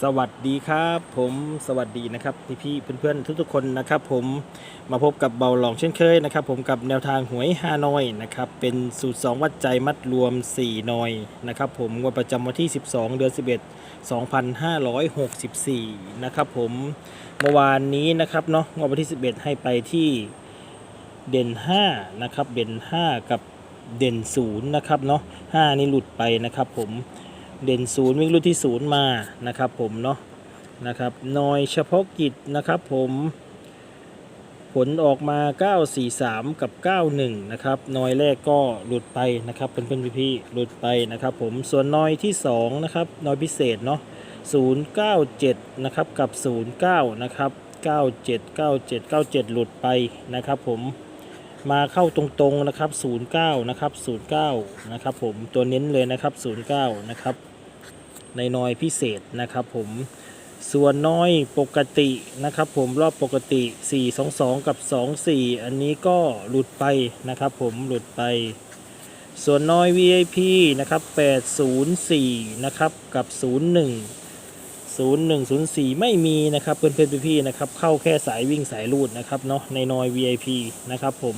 สวัสดีครับผมสวัสดีนะครับพี่พี่ๆเพื่อนๆทุกๆคนนะครับผมมาพบกับเบาหลองเช่นเคยนะครับผมกับแนวทางหวยฮานอยนะครับเป็นสูตร 2 วัดใจมัดรวม4นอยนะครับผมงวดประจำวันที่ 12 เดือน 11 2564 นะครับผมเมื่อวานนี้นะครับเนาะงวดวันที่ 11 ให้ไปที่เด่น5นะครับเด่น 5 กับเด่น0นะครับเนาะ5นี่หลุดไปนะครับผม เด่นศูนย์วิ่งรุ่นที่ศูนย์มานะครับผมเนาะนะครับนอยเฉพาะกิจนะครับผมผลออกมา 943 กับ 91 นะครับ นอยแรกก็หลุดไปนะครับเพื่อนๆพี่ๆหลุดไปนะครับผม ส่วนนอยที่ 2 นะครับ นอยพิเศษเนาะ 097 นะครับ กับ 09 นะครับ 97 97 97 หลุดไปนะครับผม มาเข้าตรงๆนะครับ 09 นะครับ 09 นะครับผม ตัวเน้นเลยนะครับ 09 นะครับ ในน้อยพิเศษนะครับผมส่วนน้อยปกตินะครับผมรอบปกติ 422 กับ 24 อันนี้ก็หลุดไปนะครับผมหลุดไป ส่วนน้อย VIP นะครับ804นะครับกับ 01 0104 ไม่มีนะครับเพื่อนๆพี่ๆนะครับเข้าแค่สายวิ่งสายลูดนะครับเนาะในน้อย VIP นะครับผม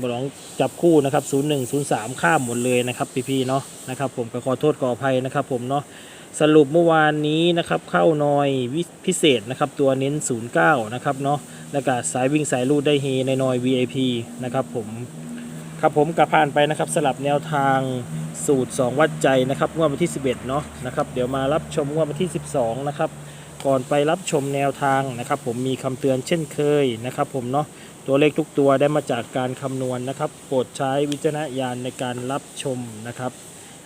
บลองจับคู่นะครับ 01 03 ข้ามหมดเลยนะครับพี่ๆเนาะนะครับผมก็ขอโทษขออภัยนะครับผมเนาะสรุปเมื่อวานนี้นะครับเข้านอยพิเศษนะครับตัวเน้น 09 นะครับเนาะแล้วก็สายวิ่งสายลูดได้เฮในนอย VIP นะครับผมครับผมกระผ่านไปนะครับสลับแนวทางสูตร 2 วัดใจนะครับงวดวันที่ 11 เนาะนะครับเดี๋ยวมารับชมงวดวันที่ 12 นะครับ ก่อนไปรับชมแนวทางนะครับ ผมมีคำเตือนเช่นเคยนะครับ ผมเนาะตัวเลขทุกตัวได้มาจากการคำนวณนะครับโปรดใช้วิจารณญาณในการรับชมนะครับ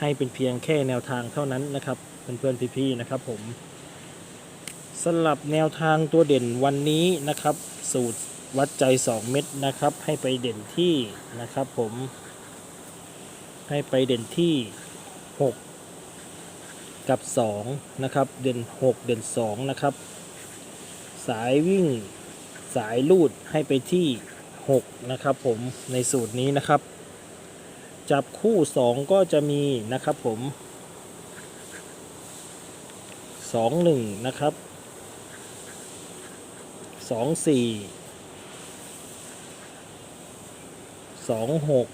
ให้เป็นเพียงแค่แนวทางเท่านั้นนะครับเพื่อนๆพี่ๆนะครับ ผมสำหรับแนวทางตัวเด่นวันนี้นะครับ สูตรวัดใจ 2 เม็ดนะครับ ให้ไปเด่นที่นะครับ ผม ให้ไปเด่นที่ 6 กับ 2 นะครับ เด่น 6 เด่น 2 นะครับ สายวิ่งสายลูดให้ไปที่ 6 นะครับผมในสูตรนี้นะครับ จับคู่ 2 ก็จะมีนะครับผม 2 1 นะครับ 2 4 2 6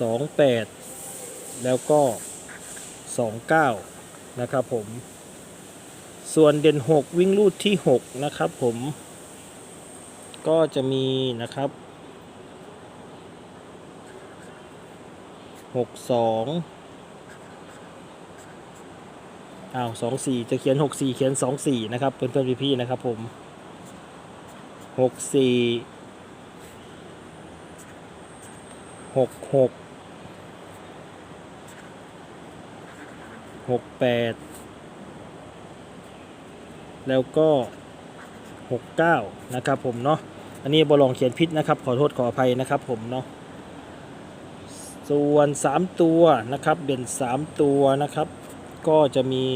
2 8 แล้วก็ 2 9 นะครับผม ส่วนเด่น 6 วิ่งลูดที่ 6 นะครับผม ก็จะมีนะครับ 6 2อ้าว2 4 จะเขียน 6 4 เขียน 2 4 นะครับ เพื่อนๆพี่ๆนะครับผม 6 4 6 6 6 8แล้วก็69นะครับผมเนาะอันนี้บอลองเขียนพิษนะครับ ขอโทษขออภัยนะครับผมเนาะส่วน 3 ตัวนะครับเด่น 3 ตัวนะครับ ก็จะมี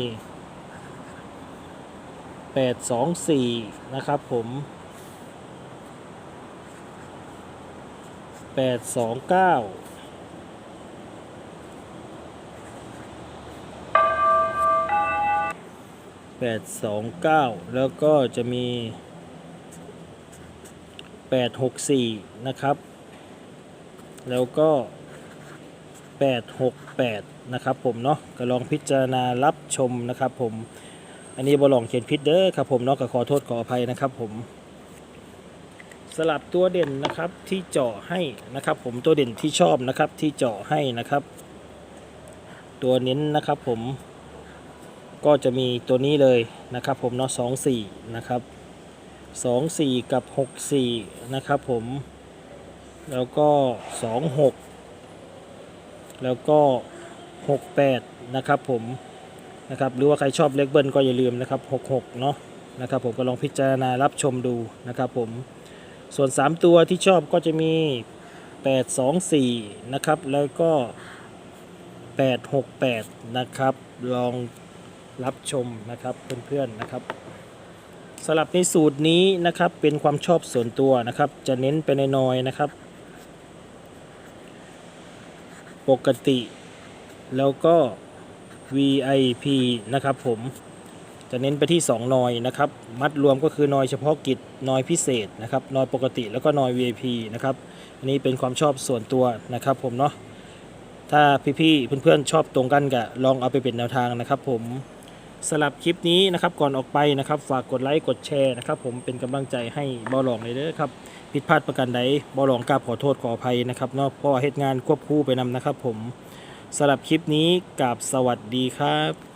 8 2 4 นะครับผม 8 2 9แปดสองเก้าแล้วก็จะมีแปดหกสี่นะครับ แล้วก็แปดหกแปดนะครับผมเนาะก็ลองพิจารณารับชมนะครับผม อันนี้บอลองเขียนพิษเด้อครับผมเนาะก็ขอโทษขออภัยนะครับผมสลับตัวเด่นนะครับที่เจาะให้นะครับผมตัวเด่นที่ชอบนะครับที่เจาะให้นะครับ ตัวเน้นนะครับผม ก็จะมีตัวนี้เลยนะครับผมเนาะสองสี่นะครับสองสี่กับหกสี่นะครับผมแล้วก็สองหกแล้วก็หกแปดนะครับผมนะครับหรือว่าใครชอบเล็กเบิ้ลก็อย่าลืมนะครับหกหกเนาะนะครับผมก็ลองพิจารณารับชมดูนะครับผมส่วน 3 ตัวที่ชอบก็จะมี 8 2 4 นะครับ แล้วก็ 8 6 8 นะครับ ลอง รับชมนะครับเพื่อนๆนะครับสำหรับในสูตรนี้นะครับเป็นความชอบส่วนตัวนะครับ จะเน้นไปในน้อยนะครับ ปกติ แล้วก็ VIP นะครับผมจะเน้นไปที่ 2นอยนะครับ มัดรวมก็คือนอยเฉพาะกิจนอยพิเศษนะครับนอยปกติแล้วก็นอย VIP นะครับอันนี้เป็นความชอบส่วนตัวนะครับผมเนาะถ้าพี่ๆเพื่อนๆชอบตรงกันก็ลองเอาไปเป็นแนวทางนะครับผม สำหรับคลิปนี้นะครับก่อนออกไปนะครับ ฝากกดไลค์กดแชร์นะครับ ผมเป็นกำลังใจให้บอลองเลยเด้อครับผิดพลาดประการใดบอลองกราบขอโทษขออภัยนะครับเนาะเพราะว่าเหตุงานควบคู่ไปนำนะครับ ผมสำหรับคลิปนี้กับสวัสดีครับ